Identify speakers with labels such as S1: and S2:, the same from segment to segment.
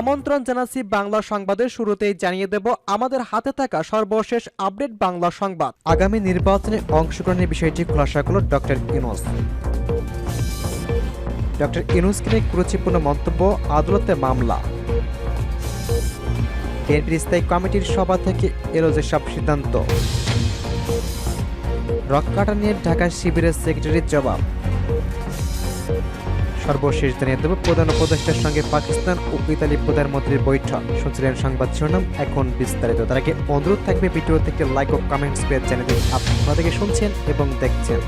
S1: আমন্ত্রণ জানাচ্ছি বাংলা সংবাদের শুরুতেই জানিয়ে দেব আমাদের হাতে থাকা সর্বশেষ আপডেট বাংলা সংবাদ আগামী নির্বাচনে অংশগ্রহণের বিষয়টি খোলাসা করল ডক্টর ইউনুস ডক্টর ইউনুসকে নিয়ে কুরুচিপূর্ণ মন্তব্য আদালতে মামলা বিএনপির স্থায়ী কমিটির সভা থেকে এলো যে সব সিদ্ধান্ত রক কাটা নিয়ে ঢাকা শিবিরের সেক্রেটারির জবাব সর্বশেষ জানিয়ে দেব প্রধান উপদেষ্টার সঙ্গে পাকিস্তান ও ইতালি প্রধানমন্ত্রীর বৈঠক শুনছিলেন সংবাদ শিরোনাম এখন বিস্তারিত তার আগে অনুরোধ থাকবে ভিডিও থেকে লাইক ও কমেন্টস পেয়ে চ্যানেলে আপনি থেকে শুনছেন এবং দেখছেন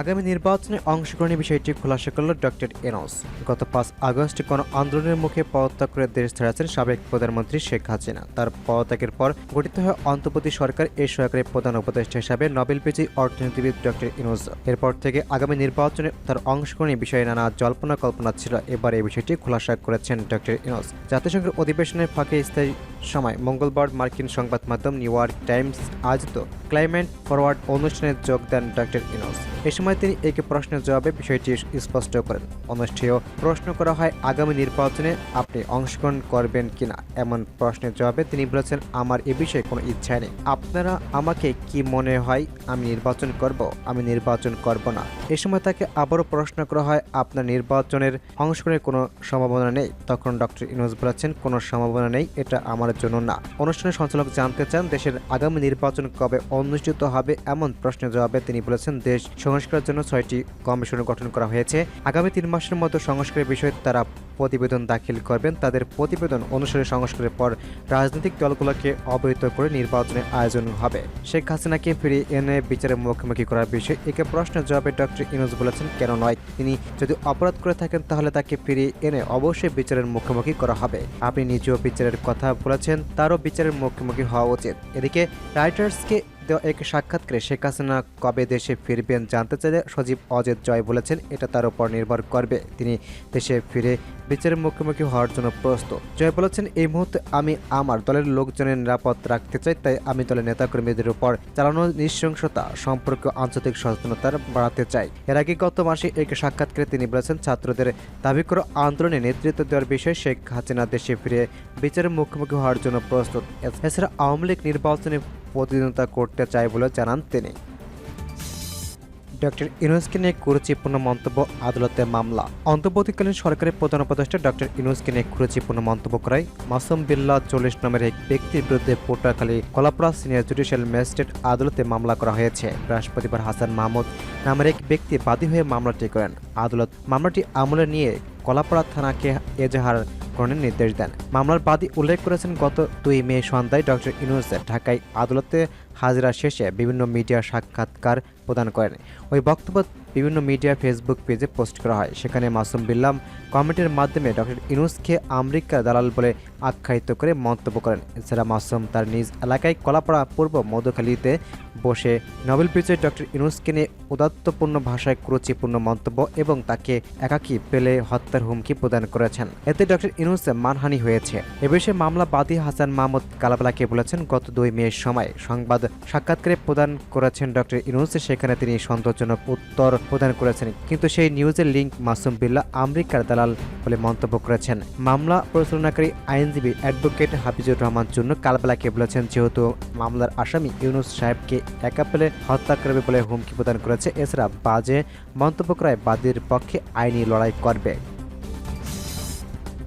S1: আগামী নির্বাচনে অংশগ্রহণের বিষয়টি খোলাসা করল ডক্টর এনস গত পাঁচ আগস্ট কোনো আন্দোলনের মুখে পদত্যাগ করে দেশ ছেড়েছেন সাবেক প্রধানমন্ত্রী শেখ হাসিনা তার পদত্যাগের পর গঠিত হয় অন্তপতি সরকার এ সরকারের প্রধান উপদেষ্টা হিসাবে নোবেল বিজয়ী অর্থনীতিবিদ ডক্টর ইনোজ এরপর থেকে আগামী নির্বাচনে তার অংশগ্রহণের বিষয়ে নানা জল্পনা কল্পনা ছিল এবার এই বিষয়টি খোলাসা করেছেন ডক্টর ইনোজ জাতিসংঘের অধিবেশনের ফাঁকে স্থায়ী সময় মঙ্গলবার মার্কিন সংবাদ মাধ্যম নিউ ইয়র্ক টাইমস আয়োজিত ক্লাইমেট ফরওয়ার্ড অনুষ্ঠানে যোগ দেন ডক্টর ইনোস এ সময় তিনি একে প্রশ্নের জবাবে বিষয়টি স্পষ্ট করেন অনুষ্ঠেয় প্রশ্ন করা হয় আগামী নির্বাচনে আপনি অংশগ্রহণ করবেন কিনা এমন প্রশ্নের জবাবে তিনি বলেছেন আমার এ বিষয়ে কোনো ইচ্ছা নেই আপনারা আমাকে কি মনে হয় আমি নির্বাচন করব আমি নির্বাচন করব না এ সময় তাকে আবারও প্রশ্ন করা হয় আপনার নির্বাচনের অংশগ্রহণের কোনো সম্ভাবনা নেই তখন ডক্টর ইনোস বলেছেন কোনো সম্ভাবনা নেই এটা আমার ব্যবহারের জন্য না অনুষ্ঠানের সঞ্চালক জানতে চান দেশের আগামী নির্বাচন কবে অনুষ্ঠিত হবে এমন প্রশ্নের জবাবে তিনি বলেছেন দেশ সংস্কারের জন্য ছয়টি কমিশন গঠন করা হয়েছে আগামী তিন মাসের মতো সংস্কারের বিষয়ে তারা প্রতিবেদন দাখিল করবেন তাদের প্রতিবেদন অনুসারে সংস্কারের পর রাজনৈতিক দলগুলোকে অবহিত করে নির্বাচনের আয়োজন হবে শেখ হাসিনাকে ফিরে এনে বিচারের মুখোমুখি করার বিষয়ে একে প্রশ্নের জবাবে ডক্টর ইনোজ বলেছেন কেন নয় তিনি যদি অপরাধ করে থাকেন তাহলে তাকে ফিরিয়ে এনে অবশ্যই বিচারের মুখোমুখি করা হবে আপনি নিজেও বিচারের কথা বলে করেছেন তারও বিচারের মুখোমুখি হওয়া উচিত এদিকে রাইটার্সকে দেওয়া এক সাক্ষাৎকারে শেখ হাসিনা কবে দেশে ফিরবেন জানতে চাইলে সজীব অজিত জয় বলেছেন এটা তার উপর নির্ভর করবে তিনি দেশে ফিরে বিচারের মুখোমুখি হওয়ার জন্য প্রস্তুত জয় বলেছেন এই মুহূর্তে আমি আমার দলের লোকজনের নিরাপদ রাখতে চাই তাই আমি দলের নেতাকর্মীদের উপর চালানো নৃশংসতা সম্পর্কে আঞ্চলিক সচেতনতা বাড়াতে চাই এর আগে গত মাসে এক সাক্ষাৎকারে তিনি বলেছেন ছাত্রদের দাবি করে আন্দোলনে নেতৃত্ব দেওয়ার বিষয়ে শেখ হাসিনা দেশে ফিরে বিচারের মুখোমুখি হওয়ার জন্য প্রস্তুত এছাড়া আওয়ামী লীগ নির্বাচনে প্রতিদ্বন্দ্বিতা করতে চায় বলে জানান তিনি ডক্টর ইউনুসকে নিয়ে কুরুচিপূর্ণ মন্তব্য আদালতে মামলা অন্তর্বর্তীকালীন সরকারের প্রধান উপদেষ্টা ডক্টর ইউনুসকে নিয়ে কুরুচিপূর্ণ মন্তব্য করায় মাসুম বিল্লা চল্লিশ নামের এক ব্যক্তির বিরুদ্ধে Potakhali Kalapara senior judicial magistrate আদালতে মামলা করা হয়েছে বৃহস্পতিবার হাসান মাহমুদ নামের এক ব্যক্তি বাদী হয়ে মামলাটি করেন আদালত মামলাটি আমলে নিয়ে কলাপড়া থানাকে এজাহার গ্রহণের নির্দেশ দেন মামলার বাদী উল্লেখ করেছেন গত দুই মে সন্ধ্যায় ডক্টর ইউনুসের ঢাকায় আদালতে হাজিরা শেষে বিভিন্ন মিডিয়া সাক্ষাৎকার প্রদান করেন ওই বক্তব্য বিভিন্ন মিডিয়া ফেসবুক পেজে পোস্ট করা হয় সেখানে মাসুম বিল্লাম কমেন্টের মাধ্যমে ডক্টর ইনুসকে আমেরিকা দালাল বলে আখ্যায়িত করে মন্তব্য করেন এছাড়া মাসুম তার নিজ এলাকায় কলাপাড়া পূর্ব মধুখালীতে বসে নোবেল বিজয়ী ডক্টর ইনুসকে নিয়ে উদাত্তপূর্ণ ভাষায় কুরুচিপূর্ণ মন্তব্য এবং তাকে একাকি পেলে হত্যার হুমকি প্রদান করেছেন এতে ডক্টর ইনুসের মানহানি হয়েছে এ বিষয়ে মামলা বাদী হাসান মাহমুদ কালাবালাকে বলেছেন গত দুই মে সময় সংবাদ সাক্ষাৎকারে প্রদান করেছেন ডক্টর ইউনুস সেখানে তিনি সন্তোষজনক উত্তর প্রদান করেছেন কিন্তু সেই নিউজের লিঙ্ক মাসুম বিল্লা আমেরিকার দালাল বলে মন্তব্য করেছেন মামলা পরিচালনাকারী আইনজীবী অ্যাডভোকেট হাফিজুর রহমান চুন্ন কালবেলাকে বলেছেন যেহেতু মামলার আসামি ইউনুস সাহেবকে একা পেলে হত্যা করবে বলে হুমকি প্রদান করেছে এছাড়া বাজে মন্তব্য করায় বাদীর পক্ষে আইনি লড়াই করবে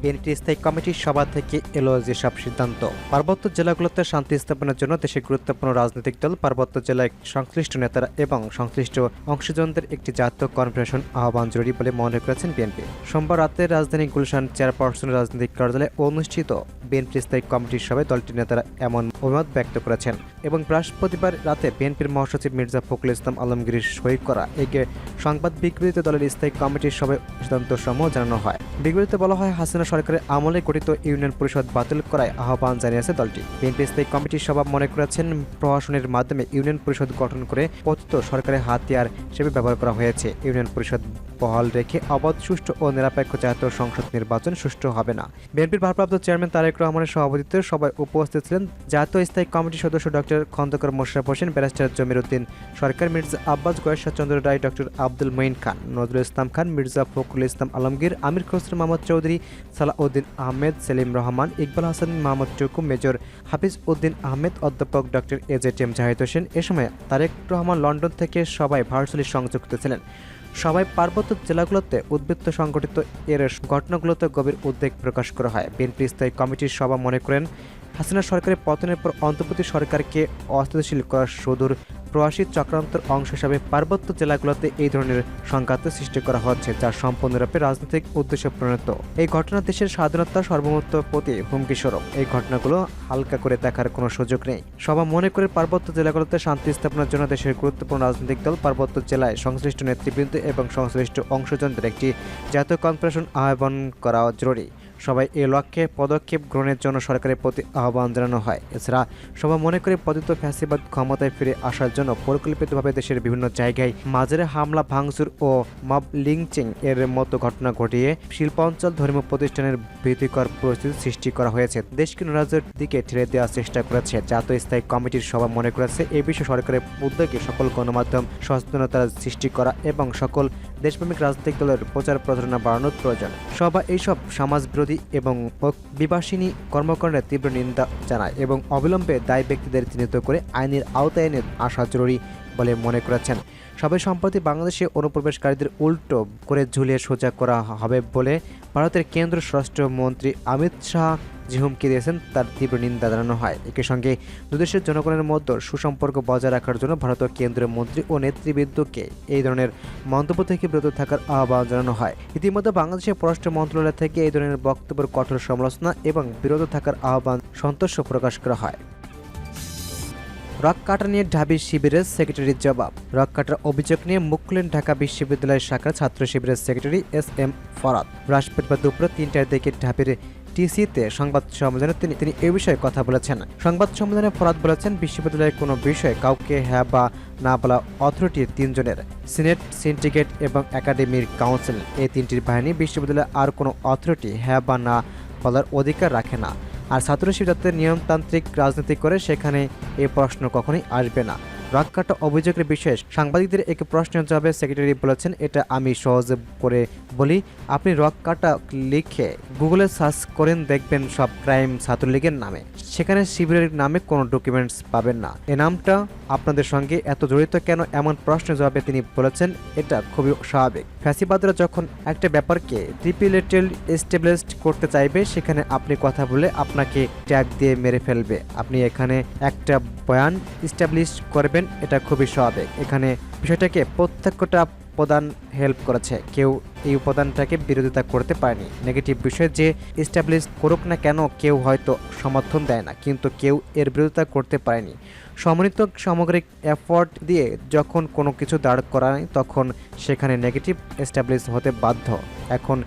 S1: বিএনপির স্থায়ী কমিটির সভা থেকে এলো যেসব সিদ্ধান্ত পার্বত্য জেলাগুলোতে শান্তি স্থাপনের জন্য দেশের গুরুত্বপূর্ণ রাজনৈতিক দল পার্বত্য জেলায় সংশ্লিষ্ট নেতারা এবং সংশ্লিষ্ট অংশজনদের একটি জাতীয় কনভেনশন আহ্বান জরুরি বলে মনে করেছেন বিএনপি সোমবার রাতে রাজধানী গুলশান চেয়ারপারসনের রাজনৈতিক কার্যালয়ে অনুষ্ঠিত বিএনপির স্থায়ী কমিটির সভায় দলটির নেতারা এমন অভিমত ব্যক্ত করেছেন এবং বৃহস্পতিবার রাতে বিএনপির মহাসচিব মির্জা ফখরুল ইসলাম আলমগীর সই করা একে সংবাদ বিবৃতিতে দলের স্থায়ী কমিটির সভায় সিদ্ধান্ত সমূহ জানানো হয় বিবৃতিতে বলা হয় হাসিনা সরকারের আমলে গঠিত ইউনিয়ন পরিষদ বাতিল করায় আহ্বান জানিয়েছে দলটি বিএনপি স্থায়ী কমিটির সভা মনে করেছেন প্রশাসনের মাধ্যমে ইউনিয়ন পরিষদ গঠন করে কথিত সরকারের হাতিয়ার হিসেবে ব্যবহার করা হয়েছে ইউনিয়ন পরিষদ বহাল রেখে অবাধ সুষ্ঠু ও নিরপেক্ষ জাতীয় সংসদ নির্বাচন সুষ্ঠু হবে না বিএনপির ভারপ্রাপ্ত চেয়ারম্যান তারেক রহমানের সভাপতিত্বে সবাই উপস্থিত ছিলেন জাতীয় স্থায়ী কমিটির সদস্য doctor Khandakar Mosharraf Hossain barrister Jamir Uddin Sarkar Mirza Abbas Chandra Roy doctor Abdul Moin Khan Nazrul Islam Khan Mirza Fakhrul Islam Alamgir Amir Khasru Mahmud Chowdhury Salahuddin Ahmed Selim Rahman Iqbal Hasan Mahmud Tuku major Hafiz Uddin Ahmed অধ্যাপক doctor A J T M Zahid Hossain এ সময় তারেক রহমান লন্ডন থেকে সবাই ভার্চুয়ালি সংযুক্ত ছিলেন সবাই পার্বত্য জেলাগুলোতে উদ্বৃত্ত সংগঠিত এর ঘটনাগুলোতে গভীর উদ্বেগ প্রকাশ করা হয় বিএনপি স্থায়ী কমিটির সভা মনে করেন হাসিনা সরকারের পতনের পর অন্তর্বর্তী সরকারকে অস্থিতিশীল করা সুদূর প্রবাসী চক্রান্তর অংশ হিসাবে পার্বত্য জেলাগুলোতে এই ধরনের সংঘাত সৃষ্টি করা হচ্ছে যা সম্পূর্ণরূপে রাজনৈতিক উদ্দেশ্যে পরিণত এই ঘটনা দেশের স্বাধীনতা সর্বমত্ব প্রতি হুমকিস্বরূপ এই ঘটনাগুলো হালকা করে দেখার কোনো সুযোগ নেই সভা মনে করে পার্বত্য জেলাগুলোতে শান্তি স্থাপনের জন্য দেশের গুরুত্বপূর্ণ রাজনৈতিক দল পার্বত্য জেলায় সংশ্লিষ্ট নেতৃবৃন্দ এবং সংশ্লিষ্ট অংশজনদের একটি জাতীয় কনফারেন্স আহ্বান করা জরুরি সবাই এ লক্ষ্যে পদক্ষেপ গ্রহণের জন্য সরকারের প্রতি আহ্বান জানানো হয় এছাড়া সবাই মনে করে পতিত ফ্যাসিবাদ ক্ষমতায় ফিরে আসার জন্য পরিকল্পিতভাবে দেশের বিভিন্ন জায়গায় মাজারে হামলা ভাঙচুর ও মব লিংচিং এর মতো ঘটনা ঘটিয়ে শিল্পাঞ্চল ধর্মীয় প্রতিষ্ঠানের ভীতিকর পরিস্থিতি সৃষ্টি করা হয়েছে দেশকে নৈরাজ্যের দিকে ঠেলে দেওয়ার চেষ্টা করেছে জাতীয় স্থায়ী কমিটির সভা মনে করেছে এ বিষয়ে সরকারের উদ্যোগে সকল গণমাধ্যম সচেতনতা সৃষ্টি করা এবং সকল দেশপ্রেমিক রাজনৈতিক দলের প্রচার প্রচারণা বাড়ানোর প্রয়োজন সভা এইসব সমাজবিরোধী এবং বিবাসিনী কর্মকাণ্ডের তীব্র নিন্দা জানায় এবং অবিলম্বে দায়ী ব্যক্তিদের চিহ্নিত করে আইনের আওতায় এনে আসা জরুরি বলে মনে করেছেন সবে সম্প্রতি বাংলাদেশে অনুপ্রবেশকারীদের উল্টো করে ঝুলিয়ে সোজা করা হবে বলে ভারতের কেন্দ্র স্বরাষ্ট্রমন্ত্রী অমিত শাহ যে হুমকি দিয়েছেন তার তীব্র নিন্দা জানানো হয় একই সঙ্গে দুদেশের জনগণের মধ্যে সুসম্পর্ক বজায় রাখার জন্য ভারতীয় কেন্দ্রীয় মন্ত্রী ও নেতৃবৃন্দকে এই ধরনের মন্তব্য থেকে বিরত থাকার আহ্বান জানানো হয় ইতিমধ্যে বাংলাদেশের পররাষ্ট্র মন্ত্রণালয় থেকে এই ধরনের বক্তব্যের কঠোর সমালোচনা এবং বিরত থাকার আহ্বান সন্তোষ প্রকাশ করা হয় কাটা নিয়ে ঢাবি শিবিরের সেক্রেটারির জবাব কাটার অভিযোগ নিয়ে মুখ খুলেন ঢাকা বিশ্ববিদ্যালয়ের শাখা ছাত্র শিবিরের সেক্রেটারি এস এম ফরাত বৃহস্পতিবার দুপুরে তিনটার দিকে ঢাবির টিসিতে সংবাদ সম্মেলনে তিনি তিনি এ বিষয়ে কথা বলেছেন সংবাদ সম্মেলনে ফরাদ বলেছেন বিশ্ববিদ্যালয়ের কোনো বিষয়ে কাউকে হ্যাঁ বা না বলা অথরিটির তিনজনের সিনেট সিন্ডিকেট এবং একাডেমির কাউন্সিল এই তিনটির বাহিনী বিশ্ববিদ্যালয়ে আর কোনো অথরিটি হ্যাঁ বা না বলার অধিকার রাখে না আর ছাত্র যাতে নিয়মতান্ত্রিক রাজনীতি করে সেখানে এ প্রশ্ন কখনোই আসবে না রাগকাটা অভিযোগের বিষয়ে সাংবাদিকদের এক প্রশ্নের জবাবে সেক্রেটারি বলেছেন এটা আমি সহজ করে বলি আপনি কাটা লিখে গুগলে সার্চ করেন দেখবেন সব ক্রাইম ছাত্রলীগের নামে সেখানে শিবিরের নামে কোনো ডকুমেন্টস পাবেন না এ নামটা আপনাদের সঙ্গে এত জড়িত কেন এমন প্রশ্নের জবাবে তিনি বলেছেন এটা খুবই স্বাভাবিক ফ্যাসিবাদরা যখন একটা ব্যাপারকে ট্রিপিলেটেল এস্টাবলিশড করতে চাইবে সেখানে আপনি কথা বলে আপনাকে ট্যাগ দিয়ে মেরে ফেলবে আপনি এখানে একটা বয়ান এস্টাবলিশ করবেন এটা খুবই স্বাভাবিক এখানে বিষয়টাকে প্রত্যক্ষটা উপাদান হেল্প করেছে কেউ এই উপাদানটাকে বিরোধিতা করতে পারেনি নেগেটিভ বিষয় যে এস্টাবলিশ করুক না কেন কেউ হয়তো সমর্থন দেয় না কিন্তু কেউ এর বিরোধিতা করতে পারেনি সমন্বিত সামগ্রিক এফোর্ট দিয়ে যখন কোনো কিছু দাঁড় করায় তখন সেখানে নেগেটিভ এস্টাবলিশ হতে বাধ্য এখন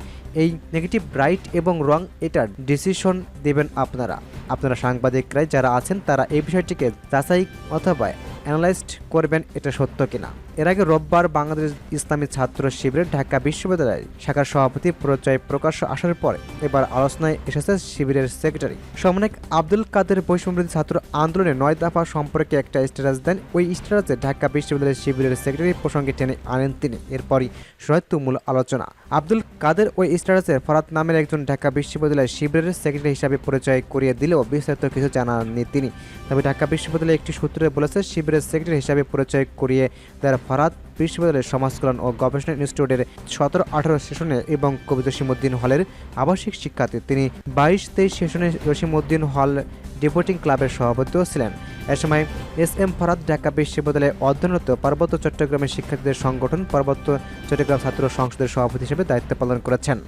S1: এই নেগেটিভ রাইট এবং রং এটার ডিসিশন দেবেন আপনারা আপনারা সাংবাদিকরাই যারা আছেন তারা এই বিষয়টিকে যাচাই অথবা অ্যানালাইজড করবেন এটা সত্য কিনা এর আগে রোববার বাংলাদেশ ইসলামী ছাত্র শিবিরের ঢাকা বিশ্ববিদ্যালয়ের শাখার সভাপতি পরিচয় প্রকাশ্য আসার পরে এবার আলোচনায় এসেছে শিবিরের সেক্রেটারি সমনেক আব্দুল কাদের বৈষম্যবৃদ্ধি ছাত্র আন্দোলনে নয় দফা সম্পর্কে একটা স্ট্যাটাস দেন ওই স্ট্যাটাসে ঢাকা বিশ্ববিদ্যালয়ের শিবিরের সেক্রেটারি প্রসঙ্গে টেনে আনেন তিনি এরপরই সহায়ত্বমূল আলোচনা আব্দুল কাদের ওই স্ট্যাটাসে ফরাত নামের একজন ঢাকা বিশ্ববিদ্যালয়ের শিবিরের সেক্রেটারি হিসাবে পরিচয় করিয়ে দিলেও বিস্তারিত কিছু জানাননি তিনি তবে ঢাকা বিশ্ববিদ্যালয়ের একটি সূত্রে বলেছে শিবিরের সেক্রেটারি হিসাবে পরিচয় করিয়ে দেওয়ার ফারাদ বিশ্ববিদ্যালয়ের সমাজকল্যাণ ও গবেষণা ইনস্টিটিউটের সতেরো আঠারো সেশনে এবং কবিতা জসিমুদ্দিন হলের আবাসিক শিক্ষার্থী তিনি বাইশ তেইশ সেশনে জসিমুদ্দিন হল ডিপোটিং ক্লাবের সভাপতিও ছিলেন এ সময় এস এম ফরাদ ঢাকা বিশ্ববিদ্যালয়ে অধ্যয়নরত পার্বত্য চট্টগ্রামের শিক্ষার্থীদের সংগঠন পার্বত্য চট্টগ্রাম ছাত্র সংসদের সভাপতি হিসেবে দায়িত্ব পালন করেছেন